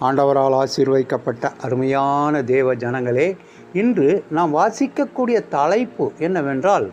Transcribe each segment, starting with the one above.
ஆண்டவரால் ஆசீர்வதிக்கப்பட்ட அருமையான தேவ ஜனங்களே இன்று நாம் வாசிக்கக்கூடிய தலைப்பு என்னவென்றால்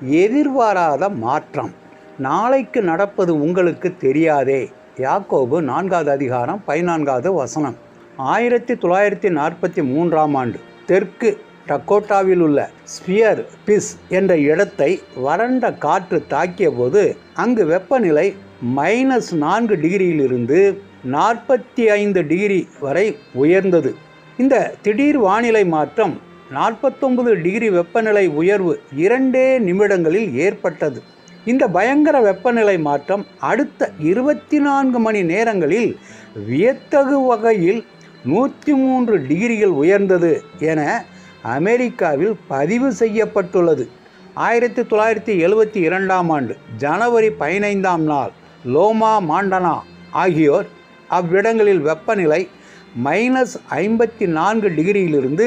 எதிர்பாராத மாற்றம். நாளைக்கு நடப்பது உங்களுக்கு தெரியாதே. யாக்கோபு நான்காவது அதிகாரம் பதினான்காவது வசனம். ஆயிரத்தி தொள்ளாயிரத்தி நாற்பத்தி மூன்றாம் ஆண்டு தெற்கு டக்கோட்டாவில் உள்ள ஸ்பியர் பிஸ் என்ற இடத்தை வறண்ட காற்று தாக்கிய போது அங்கு வெப்பநிலை மைனஸ் நான்கு டிகிரியிலிருந்து நாற்பத்தி ஐந்து டிகிரி வரை உயர்ந்தது. இந்த திடீர் வானிலை மாற்றம் நாற்பத்தொன்பது டிகிரி வெப்பநிலை உயர்வு இரண்டே நிமிடங்களில் ஏற்பட்டது. இந்த பயங்கர வெப்பநிலை மாற்றம் அடுத்த இருபத்தி நான்கு மணி நேரங்களில் வியத்தகு வகையில் நூற்றி மூன்று டிகிரிகள் உயர்ந்தது என அமெரிக்காவில் பதிவு செய்யப்பட்டுள்ளது. ஆயிரத்தி தொள்ளாயிரத்தி எழுபத்தி இரண்டாம் ஆண்டு ஜனவரி பதினைந்தாம் நாள் லோமா மாண்டனா ஆகியோர் அவ்விடங்களில் வெப்பநிலை மைனஸ் ஐம்பத்தி நான்கு டிகிரியிலிருந்து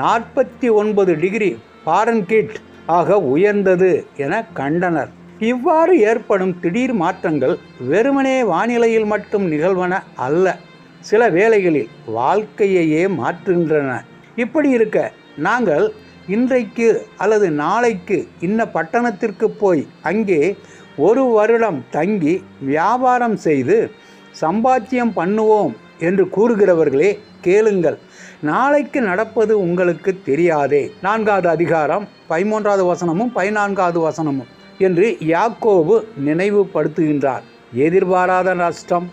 நாற்பத்தி ஒன்பது டிகிரி ஃபாரன்கீட் ஆக உயர்ந்தது என கண்டனர். இவ்வாறு ஏற்படும் திடீர் மாற்றங்கள் வெறுமனே வானிலையில் மட்டும் நிகழ்வன அல்ல சில வேளைகளில் வாழ்க்கையையே மாற்றுகின்றன. இப்படி இருக்க நாங்கள் இன்றைக்கு அல்லது நாளைக்கு இன்ன பட்டணத்திற்கு போய் அங்கே ஒரு வருடம் தங்கி வியாபாரம் செய்து சம்பாத்தியம் பண்ணுவோம் என்று கூறுகிறவர்களே கேளுங்கள். நாளைக்கு நடப்பது உங்களுக்கு தெரியாதே. நான்காவது அதிகாரம் பதிமூன்றாவது வசனமும் பதினான்காவது வசனமும் என்று யாக்கோபு நினைவுபடுத்துகின்றார். எதிர்பாராத நஷ்டம்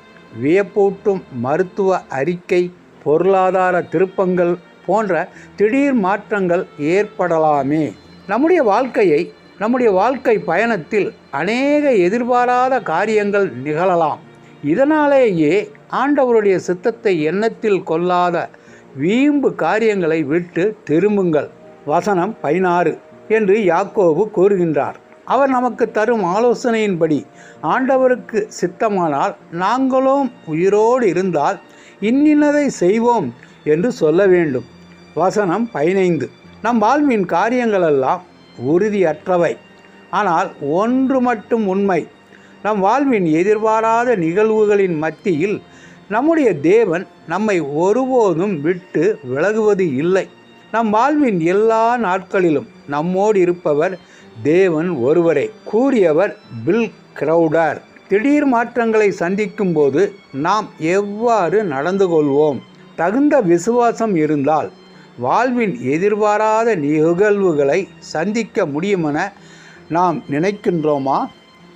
வியப்பூட்டும் மருத்துவ அறிக்கை பொருளாதார திருப்பங்கள் போன்ற திடீர் மாற்றங்கள் ஏற்படலாமே. நம்முடைய வாழ்க்கையை நம்முடைய வாழ்க்கை பயணத்தில் அநேக எதிர்பாராத காரியங்கள் நிகழலாம். இதனாலேயே ஆண்டவருடைய சித்தத்தை எண்ணத்தில் கொள்ளாத வீம்பு காரியங்களை விட்டு திரும்புங்கள். வசனம் பதினாறு என்று யாக்கோபு கூறுகின்றார். அவர் நமக்கு தரும் ஆலோசனையின்படி ஆண்டவருக்கு சித்தமானால் நாங்களும் உயிரோடு இருந்தால் இன்னினதை செய்வோம் என்று சொல்ல வேண்டும். வசனம் பதினைந்து. நம் வாழ்வின் காரியங்களெல்லாம் உறுதியற்றவை. ஆனால் ஒன்று மட்டும் உண்மை. நம் வாழ்வின் எதிர்பாராத நிகழ்வுகளின் மத்தியில் நம்முடைய தேவன் நம்மை ஒருபோதும் விட்டு விலகுவது இல்லை. நம் வாழ்வின் எல்லா நாட்களிலும் நம்மோடு இருப்பவர் தேவன் ஒருவரே. கூறியவர் பில் கிரௌடர். திடீர் மாற்றங்களை சந்திக்கும் போது நாம் எவ்வாறு நடந்து கொள்வோம்? தகுந்த விசுவாசம் இருந்தால் வாழ்வின் எதிர்பாராத நிகழ்வுகளை சந்திக்க முடியுமென நாம் நினைக்கின்றோமா?